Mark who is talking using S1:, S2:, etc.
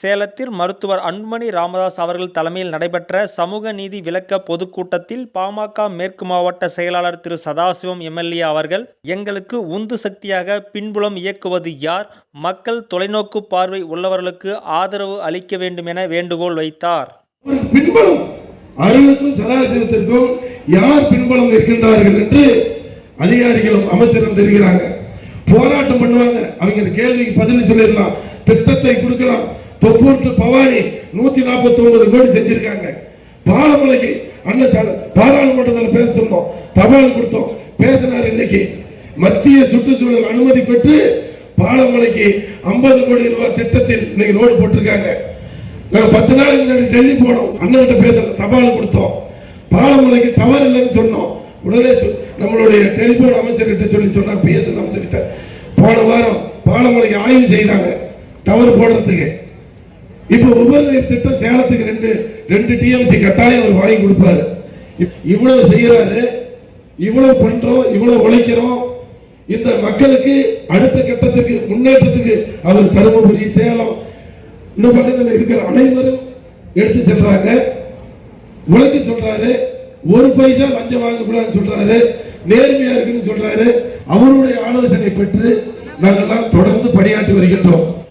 S1: சேலத்தில் மருத்துவர் அன்புமணி ராமதாஸ் அவர்கள் தலைமையில் நடைபெற்ற சமூக நீதி விளக்க பொதுக்கூட்டத்தில் பாமக மேற்கு மாவட்ட செயலாளர் திரு சதாசிவம் எம்எல்ஏ அவர்கள் எங்களுக்கு உந்து சக்தியாக பின்புலம் இயக்குவது யார்? மக்கள் தொலைநோக்கு பார்வை உள்ளவர்களுக்கு ஆதரவு அளிக்க வேண்டும் என வேண்டுகோள் வைத்தார்.
S2: பின்புலம் அருளுக்கும் சதாசிவத்திற்கும் யார் பின்புலம் இருக்கின்றார்கள் என்று அதிகாரிகளும் அமைச்சரும் தெரிகிறாங்க. போராட்டம் பண்ணுவாங்க. அவங்க கேள்விக்கு பதில் சொல்லிடலாம். திட்டத்தை கொடுக்கலாம். தொப்பூட்டு பவானி நூத்தி நாற்பத்தி ஒன்பது கோடி செஞ்சிருக்காங்க. பாலமலைக்கு அண்ணன் பாராளுமன்றத்தில் பேச சொன்னோம். தபால் கொடுத்தோம். பேசினார் இன்னைக்கு. மத்திய சுற்றுச்சூழல் அனுமதி பெற்று பாலமலைக்கு 50 கோடி ரூபாய் திட்டத்தில் இன்னைக்கு ரோடு போட்டிருக்காங்க. நாங்கள் பத்து நாள் முன்னாடி டெல்லி போனோம். அண்ணன்கிட்ட பேசல தபால் கொடுத்தோம். பாலமலைக்கு டவர் இல்லைன்னு சொன்னோம். உடனே நம்மளுடைய டெலிபோன் அமைச்சர்கிட்ட சொல்லி சொன்னாங்க பிஎஸ்என் அமைச்சர்கிட்ட போன வாரம் பாலமலைக்கு ஆய்வு செய்தாங்க. டவர் போடுறதுக்கு. இப்போ உபரிநீர் திட்டம் சேலத்துக்கு ரெண்டு ரெண்டு டிஎம்சி கட்டாயம் அவர் வாங்கி கொடுப்பாரு. இப்- இவ்வளவு செய்யறாரு இவ்வளவு பண்றோம் இவ்வளவு உழைக்கிறோம். இந்த மக்களுக்கு அடுத்த கட்டத்துக்கு முன்னேற்றத்துக்கு அவர் தருமபுரி சேலம் இந்த பக்கத்தில் இருக்கிற அனைவரும் எடுத்து செல்றாங்க. உழைக்க சொல்றாரு. ஒரு பைசா லஞ்சம் வாங்கக்கூடாதுன்னு சொல்றாரு. நேர்மையா இருக்குன்னு சொல்றாரு. அவருடைய ஆலோசனை பெற்று நாங்கள்லாம் தொடர்ந்து பணியாற்றி வருகின்றோம்.